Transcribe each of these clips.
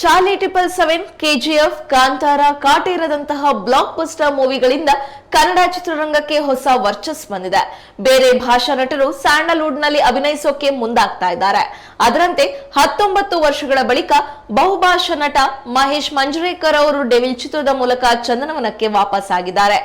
Charlie triple seven, KGF, Kantara, ಕಾಟೇರದಂತಹ block buster ಮೂವಿಗಳಿಂದ ಕನ್ನಡ ಚಿತ್ರರಂಗಕ್ಕೆ ಹೊಸ ವರ್ಚಸ್ ಬಂದಿದೆ. ಬೇರೆ ಭಾಷಾ ನಟರು ಸ್ಯಾಂಡಲ್ವುಡ್ನಲ್ಲಿ ಅಭಿನಯಿಸೋಕೆ ಮುಂದಾಗ್ತಾ ಇದ್ದಾರೆ. ಅದರಂತೆ ಹತ್ತೊಂಬತ್ತು ವರ್ಷಗಳ ಬಳಿಕ ಬಹುಭಾಷಾ ನಟ ಮಹೇಶ್ ಮಂಜ್ರೇಕರ್ ಅವರು ಡೆವಿಲ್ ಚಿತ್ರದ ಮೂಲಕ ಚಂದನವನಕ್ಕೆ ವಾಪಸ್ ಆಗಿದ್ದಾರೆ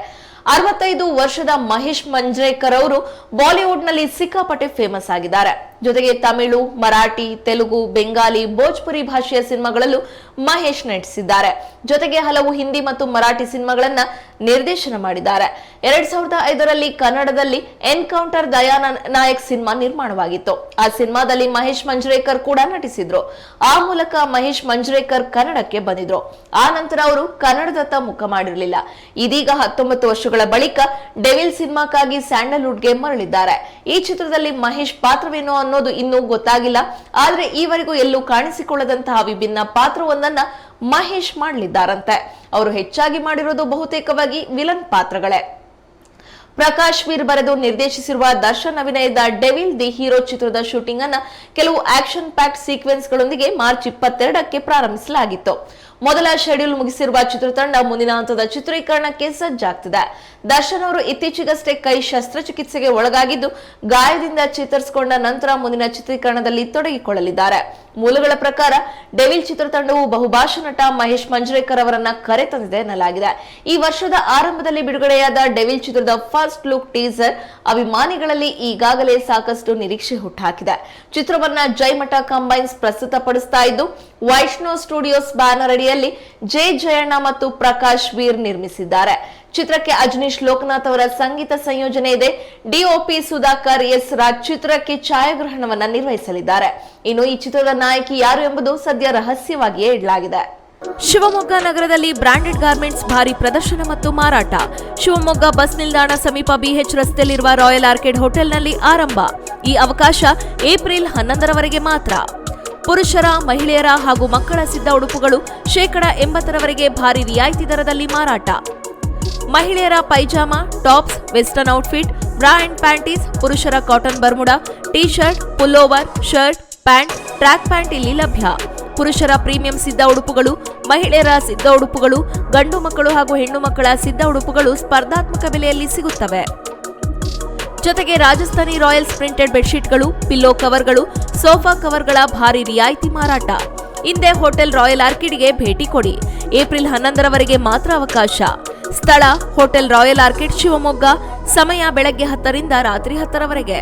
ಅರವತ್ತೈದು ವರ್ಷದ ಮಹೇಶ್ ಮಂಜ್ರೇಕರ್ ಅವರು ಬಾಲಿವುಡ್ನಲ್ಲಿ ಸಿಕ್ಕಾಪಟ್ಟೆ ಫೇಮಸ್ ಆಗಿದ್ದಾರೆ. ಜೊತೆಗೆ ತಮಿಳು, ಮರಾಠಿ, ತೆಲುಗು, ಬೆಂಗಾಲಿ, ಭೋಜ್ಪುರಿ ಭಾಷೆಯ ಸಿನಿಮಾಗಳಲ್ಲೂ ಮಹೇಶ್ ನಟಿಸಿದ್ದಾರೆ. ಜೊತೆಗೆ ಹಲವು ಹಿಂದಿ ಮತ್ತು ಮರಾಠಿ ಸಿನಿಮಾಗಳನ್ನ ನಿರ್ದೇಶನ ಮಾಡಿದ್ದಾರೆ. ಎರಡ್ ಸಾವಿರದ ಐದರಲ್ಲಿ ಕನ್ನಡದಲ್ಲಿ ಎನ್ಕೌಂಟರ್ ದಯಾನ ನಾಯಕ್ ಸಿನಿಮಾ ನಿರ್ಮಾಣವಾಗಿತ್ತು. ಆ ಸಿನಿಮಾದಲ್ಲಿ ಮಹೇಶ್ ಮಂಜ್ರೇಕರ್ ಕೂಡ ನಟಿಸಿದ್ರು. ಆ ಮೂಲಕ ಮಹೇಶ್ ಮಂಜ್ರೇಕರ್ ಕನ್ನಡಕ್ಕೆ ಬಂದಿದ್ರು. ಆ ನಂತರ ಅವರು ಕನ್ನಡದತ್ತ ಮುಖ ಮಾಡಿರಲಿಲ್ಲ. ಇದೀಗ ಹತ್ತೊಂಬತ್ತು ವರ್ಷಗಳ ಬಳಿಕ ಡೆವಿಲ್ ಸಿನಿಮಾಕ್ಕಾಗಿ ಸ್ಯಾಂಡಲ್ವುಡ್ಗೆ ಮರಳಿದ್ದಾರೆ. ಈ ಚಿತ್ರದಲ್ಲಿ ಮಹೇಶ್ ಪಾತ್ರವೇನು ಅನ್ನೋದು ಇನ್ನೂ ಗೊತ್ತಾಗಿಲ್ಲ. ಆದ್ರೆ ಈವರೆಗೂ ಎಲ್ಲೂ ಕಾಣಿಸಿಕೊಳ್ಳದಂತಹ ವಿಭಿನ್ನ ಪಾತ್ರವೊಂದನ್ನ ಮಹೇಶ್ ಮಾಡಲಿದ್ದಾರಂತೆ. ಅವರು ಹೆಚ್ಚಾಗಿ ಮಾಡಿರೋದು ಬಹುತೇಕವಾಗಿ ವಿಲನ್ ಪಾತ್ರಗಳೇ. ಪ್ರಕಾಶ್ ವೀರ್ ಬರೆದು ನಿರ್ದೇಶಿಸಿರುವ ದರ್ಶನ್ ಅಭಿನಯದ ಡೆವಿಲ್ ದಿ ಹೀರೋ ಚಿತ್ರದ ಶೂಟಿಂಗ್ ಅನ್ನ ಕೆಲವು ಆಕ್ಷನ್ ಪ್ಯಾಕ್ಟ್ ಸೀಕ್ವೆನ್ಸ್ ಗಳೊಂದಿಗೆ ಮಾರ್ಚ್ ಇಪ್ಪತ್ತೆರಡಕ್ಕೆ ಪ್ರಾರಂಭಿಸಲಾಗಿತ್ತು. ಮೊದಲ ಶೆಡ್ಯೂಲ್ ಮುಗಿಸಿರುವ ಚಿತ್ರತಂಡ ಮುಂದಿನ ಹಂತದ ಚಿತ್ರೀಕರಣಕ್ಕೆ ಸಜ್ಜಾಗ್ತಿದೆ. ದರ್ಶನ್ ಅವರು ಇತ್ತೀಚೆಗಷ್ಟೇ ಕೈ ಶಸ್ತ್ರಚಿಕಿತ್ಸೆಗೆ ಒಳಗಾಗಿದ್ದು, ಗಾಯದಿಂದ ಚೇತರಿಸಿಕೊಂಡ ನಂತರ ಮುಂದಿನ ಚಿತ್ರೀಕರಣದಲ್ಲಿ ತೊಡಗಿಕೊಳ್ಳಲಿದ್ದಾರೆ. ಮೂಲಗಳ ಪ್ರಕಾರ ಡೆವಿಲ್ ಚಿತ್ರತಂಡವು ಬಹುಭಾಷಾ ನಟ ಮಹೇಶ್ ಮಂಜ್ರೇಕರ್ ಅವರನ್ನ ಕರೆ ತಂದಿದೆ ಎನ್ನಲಾಗಿದೆ. ಈ ವರ್ಷದ ಆರಂಭದಲ್ಲಿ ಬಿಡುಗಡೆಯಾದ ಡೆವಿಲ್ ಚಿತ್ರದ ಫಸ್ಟ್ ಲುಕ್ ಟೀಸರ್ ಅಭಿಮಾನಿಗಳಲ್ಲಿ ಈಗಾಗಲೇ ಸಾಕಷ್ಟು ನಿರೀಕ್ಷೆ ಹುಟ್ಟಾಕಿದೆ. ಚಿತ್ರವನ್ನ ಜೈಮಠ ಕಂಬೈನ್ಸ್ ಪ್ರಸ್ತುತಪಡಿಸ್ತಾ ಇದ್ದು ವೈಷ್ಣೋ ಸ್ಟುಡಿಯೋಸ್ ಬ್ಯಾನರ್ ಅಡಿಯಲ್ಲಿ ಜೆ ಜಯಣ್ಣ ಮತ್ತು ಪ್ರಕಾಶ್ ವೀರ್ ನಿರ್ಮಿಸಿದ್ದಾರೆ. ಚಿತ್ರಕ್ಕೆ ಅಜನೀಶ್ ಲೋಕನಾಥ್ ಅವರ ಸಂಗೀತ ಸಂಯೋಜನೆ ಇದೆ. ಡಿಒಪಿ ಸುಧಾಕರ್ ಎಸ್ ರಾಜ್ ಚಿತ್ರಕ್ಕೆ ಛಾಯಾಗ್ರಹಣವನ್ನ ನಿರ್ವಹಿಸಲಿದ್ದಾರೆ. ಇನ್ನು ಈ ಚಿತ್ರದ ನಾಯಕಿ ಯಾರು ಎಂಬುದು ಸದ್ಯ ರಹಸ್ಯವಾಗಿಯೇ ಇಡಲಾಗಿದೆ. ಶಿವಮೊಗ್ಗ ನಗರದಲ್ಲಿ ಬ್ರಾಂಡೆಡ್ ಗಾರ್ಮೆಂಟ್ಸ್ ಭಾರಿ ಪ್ರದರ್ಶನ ಮತ್ತು ಮಾರಾಟ. ಶಿವಮೊಗ್ಗ ಬಸ್ ನಿಲ್ದಾಣ ಸಮೀಪ ಬಿಎಚ್ ರಸ್ತೆಯಲ್ಲಿರುವ ರಾಯಲ್ ಆರ್ಕಿಡ್ ಹೋಟೆಲ್ನಲ್ಲಿ ಆರಂಭ. ಈ ಅವಕಾಶ ಏಪ್ರಿಲ್ ಹನ್ನೊಂದರವರೆಗೆ ಮಾತ್ರ. ಪುರುಷರ, ಮಹಿಳೆಯರ ಹಾಗೂ ಮಕ್ಕಳ ಸಿದ್ಧ ಉಡುಪುಗಳು ಶೇಕಡ ಎಂಬತ್ತರವರೆಗೆ ಭಾರಿ ರಿಯಾಯಿತಿ ದರದಲ್ಲಿ ಮಾರಾಟ. ಮಹಿಳೆಯರ pyjama, tops, western outfit, bra and panties, ಪುರುಷರ cotton Bermuda tee shirt pullover, shirt, pant, track pant ಇಲ್ಲಿ ಲಭ್ಯ. ಪುರುಷರ ಪ್ರೀಮಿಯಂ ಸಿದ್ಧ ಉಡುಪುಗಳು, ಮಹಿಳೆಯರ ಸಿದ್ಧ ಉಡುಪುಗಳು, ಗಂಡು ಮಕ್ಕಳು ಹಾಗೂ ಹೆಣ್ಣು ಮಕ್ಕಳ ಸಿದ್ಧ ಉಡುಪುಗಳು ಸ್ಪರ್ಧಾತ್ಮಕ ಬೆಲೆಯಲ್ಲಿ ಸಿಗುತ್ತವೆ. ಜೊತೆಗೆ ರಾಜಸ್ಥಾನಿ ರಾಯಲ್ಸ್ ಪ್ರಿಂಟೆಡ್ ಬೆಡ್ಶೀಟ್ಗಳು, ಪಿಲ್ಲೋ ಕವರ್ಗಳು, ಸೋಫಾ ಕವರ್ಗಳ ಭಾರಿ ರಿಯಾಯಿತಿ ಮಾರಾಟ. ಹಿಂದೆ ಹೋಟೆಲ್ ರಾಯಲ್ ಆರ್ಕಿಡ್ಗೆ ಭೇಟಿ ಕೊಡಿ. ಏಪ್ರಿಲ್ ಹನ್ನೊಂದರವರೆಗೆ ಮಾತ್ರ ಅವಕಾಶ. ಸ್ಥಳ ಹೋಟೆಲ್ ರಾಯಲ್ ಆರ್ಕಿಡ್ ಶಿವಮೊಗ್ಗ ಸಮಯ ಬೆಳಗ್ಗೆ ಹತ್ತರಿಂದ ರಾತ್ರಿ ಹತ್ತರವರೆಗೆ.